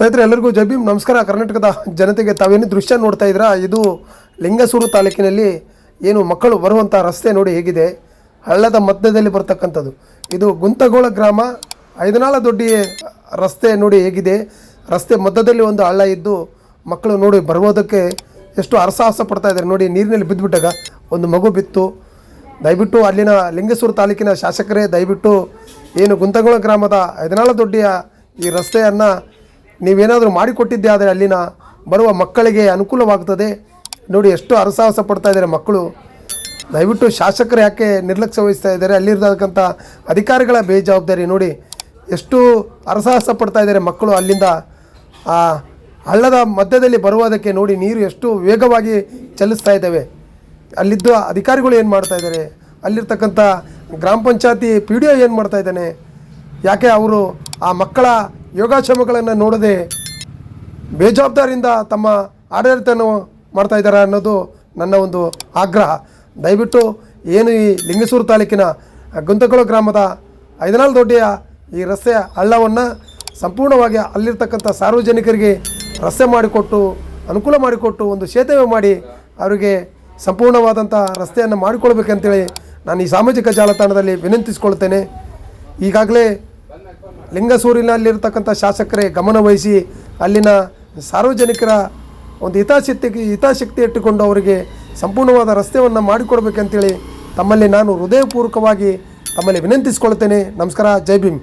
ಸ್ನೇಹಿತರೆ, ಎಲ್ಲರಿಗೂ ಜಬ್ಬಿ ನಮಸ್ಕಾರ. ಕರ್ನಾಟಕದ ಜನತೆಗೆ ತಾವೇನು ದೃಶ್ಯ ನೋಡ್ತಾ ಇದ್ದೀರಾ? ಇದು ಲಿಂಗಸೂರು ತಾಲೂಕಿನಲ್ಲಿ ಏನು ಮಕ್ಕಳು ಬರುವಂಥ ರಸ್ತೆ ನೋಡಿ ಹೇಗಿದೆ. ಹಳ್ಳದ ಮಧ್ಯದಲ್ಲಿ ಬರ್ತಕ್ಕಂಥದ್ದು. ಇದು ಗುಂತಗೋಳ ಗ್ರಾಮ, ಐದನಾಳ ದೊಡ್ಡಿ ರಸ್ತೆ ನೋಡಿ ಹೇಗಿದೆ. ರಸ್ತೆ ಮಧ್ಯದಲ್ಲಿ ಒಂದು ಹಳ್ಳ ಇದ್ದು ಮಕ್ಕಳು ನೋಡಿ ಬರುವುದಕ್ಕೆ ಎಷ್ಟು ಅರಸಾಹಸ ಪಡ್ತಾ ಇದ್ದಾರೆ. ನೋಡಿ, ನೀರಿನಲ್ಲಿ ಬಿದ್ದುಬಿಟ್ಟಾಗ ಒಂದು ಮಗು ಬಿತ್ತು. ದಯವಿಟ್ಟು ಅಲ್ಲಿನ ಲಿಂಗಸೂರು ತಾಲೂಕಿನ ಶಾಸಕರೇ, ದಯವಿಟ್ಟು ಏನು ಗುಂತಗೋಳ ಗ್ರಾಮದ ಐದನಾಳ ದೊಡ್ಡಿಯ ಈ ರಸ್ತೆಯನ್ನು ನೀವೇನಾದರೂ ಮಾಡಿಕೊಟ್ಟಿದ್ದೆ ಆದರೆ ಅಲ್ಲಿನ ಬರುವ ಮಕ್ಕಳಿಗೆ ಅನುಕೂಲವಾಗ್ತದೆ. ನೋಡಿ, ಎಷ್ಟು ಅರಸಾಹಸ ಪಡ್ತಾ ಇದ್ದಾರೆ ಮಕ್ಕಳು. ದಯವಿಟ್ಟು ಶಾಸಕರು ಯಾಕೆ ನಿರ್ಲಕ್ಷ್ಯ ವಹಿಸ್ತಾ ಇದ್ದಾರೆ? ಅಲ್ಲಿರ್ತಕ್ಕಂಥ ಅಧಿಕಾರಿಗಳ ಬೇಜವಾಬ್ದಾರಿ ನೋಡಿ. ಎಷ್ಟು ಅರಸಾಹಸ ಪಡ್ತಾ ಇದ್ದಾರೆ ಮಕ್ಕಳು ಅಲ್ಲಿಂದ. ಆ ಹಳ್ಳದ ಮಧ್ಯದಲ್ಲಿ ಬರುವುದಕ್ಕೆ ನೋಡಿ ನೀರು ಎಷ್ಟು ವೇಗವಾಗಿ ಚಲಿಸ್ತಾ ಇದ್ದಾವೆ. ಅಲ್ಲಿದ್ದ ಅಧಿಕಾರಿಗಳು ಏನು ಮಾಡ್ತಾ ಇದ್ದಾರೆ? ಅಲ್ಲಿರ್ತಕ್ಕಂಥ ಗ್ರಾಮ ಪಂಚಾಯತಿ ಪಿ ಡಿ ಒ ಏನು ಮಾಡ್ತಾ ಇದ್ದಾನೆ? ಯಾಕೆ ಅವರು ಆ ಮಕ್ಕಳ ಯೋಗಾಕ್ಷೇಮಗಳನ್ನು ನೋಡದೆ ಬೇಜವಾಬ್ದಾರಿಯಿಂದ ತಮ್ಮ ಆಡಳಿತವನ್ನು ಮಾಡ್ತಾ ಇದ್ದಾರೆ ಅನ್ನೋದು ನನ್ನ ಒಂದು ಆಗ್ರಹ. ದಯವಿಟ್ಟು ಏನು ಈ ಲಿಂಗಸೂರು ತಾಲೂಕಿನ ಗುಂತಕೊಳ ಗ್ರಾಮದ ಐದನಾಲ್ ದೊಡ್ಡಿಯ ಈ ರಸ್ತೆಯ ಹಳ್ಳವನ್ನು ಸಂಪೂರ್ಣವಾಗಿ ಅಲ್ಲಿರ್ತಕ್ಕಂಥ ಸಾರ್ವಜನಿಕರಿಗೆ ರಸ್ತೆ ಮಾಡಿಕೊಟ್ಟು, ಅನುಕೂಲ ಮಾಡಿಕೊಟ್ಟು ಒಂದು ಸೇತುವೆ ಮಾಡಿ ಅವರಿಗೆ ಸಂಪೂರ್ಣವಾದಂಥ ರಸ್ತೆಯನ್ನು ಮಾಡಿಕೊಳ್ಬೇಕಂತೇಳಿ ನಾನು ಈ ಸಾಮಾಜಿಕ ಜಾಲತಾಣದಲ್ಲಿ ವಿನಂತಿಸ್ಕೊಳ್ತೇನೆ ಈಗಾಗಲೇ ಲಿಂಗಸೂರಿನಲ್ಲಿರ್ತಕ್ಕಂಥ ಶಾಸಕರೇ ಗಮನವಹಿಸಿ ಅಲ್ಲಿನ ಸಾರ್ವಜನಿಕರ ಒಂದು ಹಿತಾಸಕ್ತಿ ಹಿತಾಸಕ್ತಿ ಇಟ್ಟುಕೊಂಡು ಅವರಿಗೆ ಸಂಪೂರ್ಣವಾದ ರಸ್ತೆಯನ್ನು ಮಾಡಿಕೊಡ್ಬೇಕಂತೇಳಿ ತಮ್ಮಲ್ಲಿ ನಾನು ಹೃದಯಪೂರ್ವಕವಾಗಿ ತಮ್ಮಲ್ಲಿ ವಿನಂತಿಸಿಕೊಳ್ತೇನೆ. ನಮಸ್ಕಾರ. ಜೈ ಭೀಮ್.